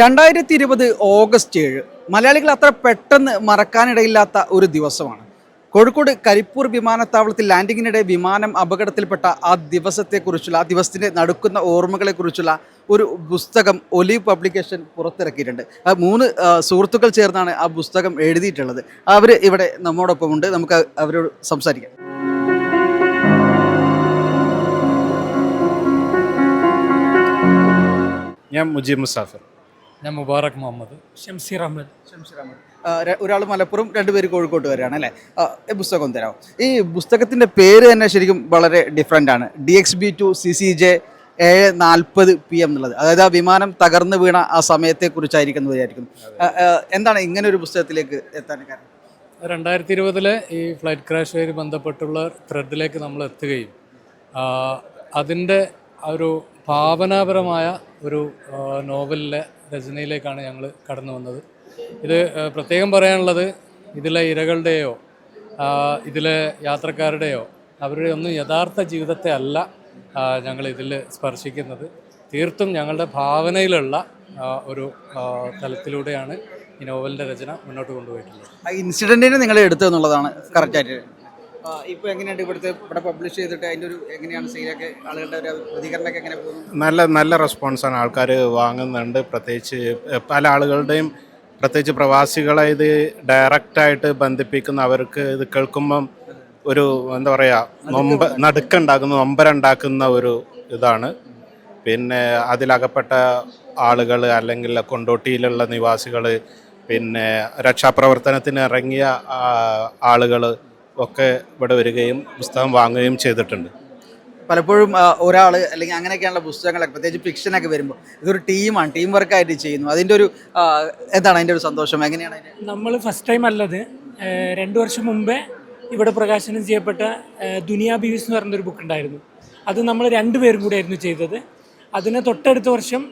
രണ്ടായിരത്തി ഇരുപത് ഓഗസ്റ്റ് ഏഴ് മലയാളികൾ അത്ര പെട്ടെന്ന് മറക്കാനിടയില്ലാത്ത ഒരു ദിവസമാണ്. കോഴിക്കോട് കരിപ്പൂർ വിമാനത്താവളത്തിൽ ലാൻഡിങ്ങിനിടെ വിമാനം അപകടത്തിൽപ്പെട്ട ആ ദിവസത്തെക്കുറിച്ചുള്ള ആ ദിവസത്തിന്റെ നടക്കുന്ന ഓർമ്മകളെക്കുറിച്ചുള്ള ഒരു പുസ്തകം ഒലീവ് പബ്ലിക്കേഷൻ പുറത്തിറക്കിയിട്ടുണ്ട്. ആ മൂന്ന് സുഹൃത്തുക്കൾ ചേർന്നാണ് ആ പുസ്തകം എഴുതിയിട്ടുള്ളത്. അവർ ഇവിടെ നമ്മോടൊപ്പം ഉണ്ട്. നമുക്ക് അവരോട് സംസാരിക്കാം. ഞാൻ മുജീബ് മുസാഫിർ. ഞാൻ മുബാറക് മുഹമ്മദ്. ഷംസീർ അഹമ്മദ്. ഒരാൾ മലപ്പുറം രണ്ടുപേര് വരികയാണ് അല്ലേ? പുസ്തകം തരാം ഈ പുസ്തകത്തിന്റെ പേര് തന്നെ ശരിക്കും വളരെ ഡിഫറെന്റ് ആണ്. D X B to C C J ഏഴ് നാൽപ്പത് പി എം എന്നുള്ളത്. അതായത് ആ വിമാനം തകർന്നു വീണ ആ സമയത്തെക്കുറിച്ചായിരിക്കും വിചാരിക്കുന്നു. എന്താണ് ഇങ്ങനെ ഒരു പുസ്തകത്തിലേക്ക് എത്താൻ കാരണം? രണ്ടായിരത്തി ഇരുപതിലെ ഈ ഫ്ലൈറ്റ് ക്രാഷുമായി ബന്ധപ്പെട്ടുള്ള ത്രെഡിലേക്ക് നമ്മൾ എത്തുകയും അതിന്റെ ആ ഒരു ഭാവനാപരമായ ഒരു നോവലിലെ രചനയിലേക്കാണ് ഞങ്ങൾ കടന്നു വന്നത്. ഇത് പ്രത്യേകം പറയാനുള്ളത് ഇതിലെ ഇരകളുടെയോ ഇതിലെ യാത്രക്കാരുടെയോ അവരുടെ ഒന്നും യഥാർത്ഥ ജീവിതത്തെ അല്ല ഞങ്ങൾ ഇതിൽ സ്പർശിക്കുന്നത്. തീർത്തും ഞങ്ങളുടെ ഭാവനയിലുള്ള ഒരു തലത്തിലൂടെയാണ് ഈ നോവലിന്റെ രചന മുന്നോട്ട് കൊണ്ടുപോയിട്ടുള്ളത്. ഇൻസിഡന്റിനെ നിങ്ങൾ എടുത്തു എന്നുള്ളതാണ് കറക്റ്റായിട്ട് ഇപ്പോൾ എങ്ങനെയുണ്ട് ഇവിടുത്തെ ഇവിടെ പബ്ലിഷ് ചെയ്തിട്ട് അതിന്റെ ഒരു എങ്ങനെയാണ് സെയിലൊക്കെ ആളുകളുടെ ഒരു പ്രതികരണമൊക്കെ എങ്ങനെ പോകുന്നു? നല്ല നല്ല റെസ്പോൺസാണ് ആൾക്കാർ വാങ്ങുന്നുണ്ട്. പ്രത്യേകിച്ച് പല ആളുകളുടെയും പ്രത്യേകിച്ച് പ്രവാസികളെ ഇത് ഡയറക്റ്റായിട്ട് ബന്ധിപ്പിക്കുന്ന അവർക്ക് ഇത് കേൾക്കുമ്പം ഒരു എന്താ പറയുക നൊമ്പ നടുക്കുണ്ടാക്കുന്ന നൊമ്പരുണ്ടാക്കുന്ന ഒരു ഇതാണ്. പിന്നെ അതിലകപ്പെട്ട ആളുകൾ അല്ലെങ്കിൽ കൊണ്ടോട്ടിയിലുള്ള നിവാസികൾ പിന്നെ രക്ഷാപ്രവർത്തനത്തിന് ഇറങ്ങിയ ആളുകൾ ഒക്കെ ഇവിടെ വരികയും പുസ്തകം വാങ്ങുകയും ചെയ്തിട്ടുണ്ട്. പലപ്പോഴും ഒരാൾ അല്ലെങ്കിൽ അങ്ങനെയൊക്കെയുള്ള പുസ്തകങ്ങളൊക്കെ പ്രത്യേകിച്ച് ഫിക്ഷനൊക്കെ വരുമ്പോൾ ഇതൊരു ടീമാണ് ടീം വർക്കായിട്ട് ചെയ്യുന്നു. അതിന്റെ ഒരു എന്താണ് അതിന്റെ ഒരു സന്തോഷം? എങ്ങനെയാണ് നമ്മൾ ഫസ്റ്റ് ടൈം അല്ലത്. രണ്ടു രണ്ട് വർഷം മുമ്പേ ഇവിടെ പ്രകാശനം ചെയ്യപ്പെട്ട ദുനിയാ ബീവീസ് എന്ന് പറഞ്ഞൊരു ബുക്ക് ഉണ്ടായിരുന്നു. അത് നമ്മൾ രണ്ടുപേരും കൂടെയായിരുന്നു ചെയ്തത്. അതിന് തൊട്ടടുത്ത വർഷം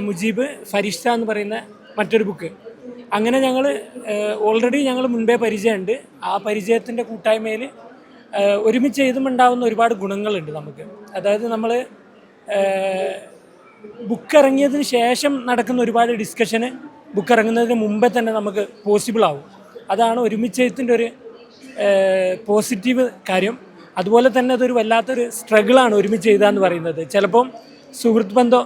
മുജീബ് ഫരിഷ്ത എന്ന് പറയുന്ന മറ്റൊരു ബുക്ക് അങ്ങനെ ഞങ്ങൾ ഓൾറെഡി ഞങ്ങൾ മുൻപേ പരിചയമുണ്ട്. ആ പരിചയത്തിന്റെ കൂട്ടായ്മയിൽ ഒരുമിച്ച് എഴുതുമുണ്ടാവുന്ന ഒരുപാട് ഗുണങ്ങളുണ്ട് നമുക്ക്. അതായത് നമ്മൾ ബുക്ക് ഇറങ്ങിയതിന് ശേഷം നടക്കുന്ന ഒരുപാട് ഡിസ്കഷന് ബുക്ക് ഇറങ്ങുന്നതിന് മുമ്പേ തന്നെ നമുക്ക് പോസിബിൾ ആവും അതാണ് ഒരുമിച്ച് ഒരുമിച്ചെഴുത്തിന്റെ ഒരു പോസിറ്റീവ് കാര്യം. അതുപോലെ തന്നെ അതൊരു വല്ലാത്തൊരു സ്ട്രഗിളാണ് ഒരുമിച്ച് എഴുതുക എന്ന് പറയുന്നത്. ചിലപ്പം സുഹൃത്ത് ബന്ധം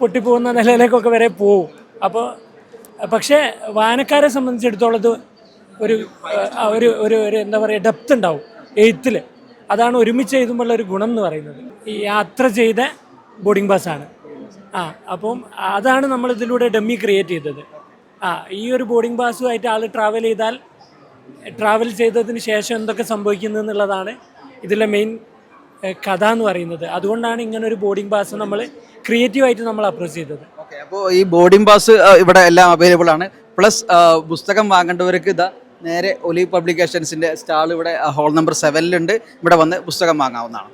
പൊട്ടിപ്പോകുന്ന നിലയിലേക്കൊക്കെ വരെ പോവും. അപ്പോൾ പക്ഷേ വായനക്കാരെ സംബന്ധിച്ചിടത്തോളം ഒരു ഒരു ഒരു ഒരു എന്താ പറയുക ഡെപ്ത് ഉണ്ടാവും. എഴുത്തിൽ അതാണ് ഒരുമിച്ച് എഴുതുമ്പോഴുള്ള ഒരു ഗുണം എന്ന് പറയുന്നത്. ഈ യാത്ര ചെയ്ത ബോർഡിംഗ് പാസ്സാണ് ആ അപ്പം അതാണ് നമ്മൾ ഇതിലൂടെ ഡമ്മി ക്രിയേറ്റ് ചെയ്തത്. ആ ഈ ഒരു ബോർഡിംഗ് പാസ്സുമായിട്ട് ആൾ ട്രാവൽ ചെയ്താൽ ട്രാവൽ ചെയ്തതിന് ശേഷം എന്തൊക്കെ സംഭവിക്കുന്നു എന്നുള്ളതാണ് ഇതിലെ മെയിൻ കഥ എന്ന് പറയുന്നത്. അതുകൊണ്ടാണ് ഇങ്ങനെ ഒരു ബോർഡിംഗ് പാസ് നമ്മൾ ക്രിയേറ്റീവായിട്ട് നമ്മൾ അപ്രോച്ച് ചെയ്തത്. അപ്പോൾ ഈ ബോർഡിംഗ് പാസ് ഇവിടെ എല്ലാം അവൈലബിൾ ആണ്. പ്ലസ് പുസ്തകം വാങ്ങേണ്ടവർക്ക് ഇതാ നേരെ ഒലി പബ്ലിക്കേഷൻസിന്റെ സ്റ്റാൾ ഇവിടെ ഹോൾ നമ്പർ സെവനിലുണ്ട് ഇവിടെ വന്ന് പുസ്തകം വാങ്ങാവുന്നതാണ്.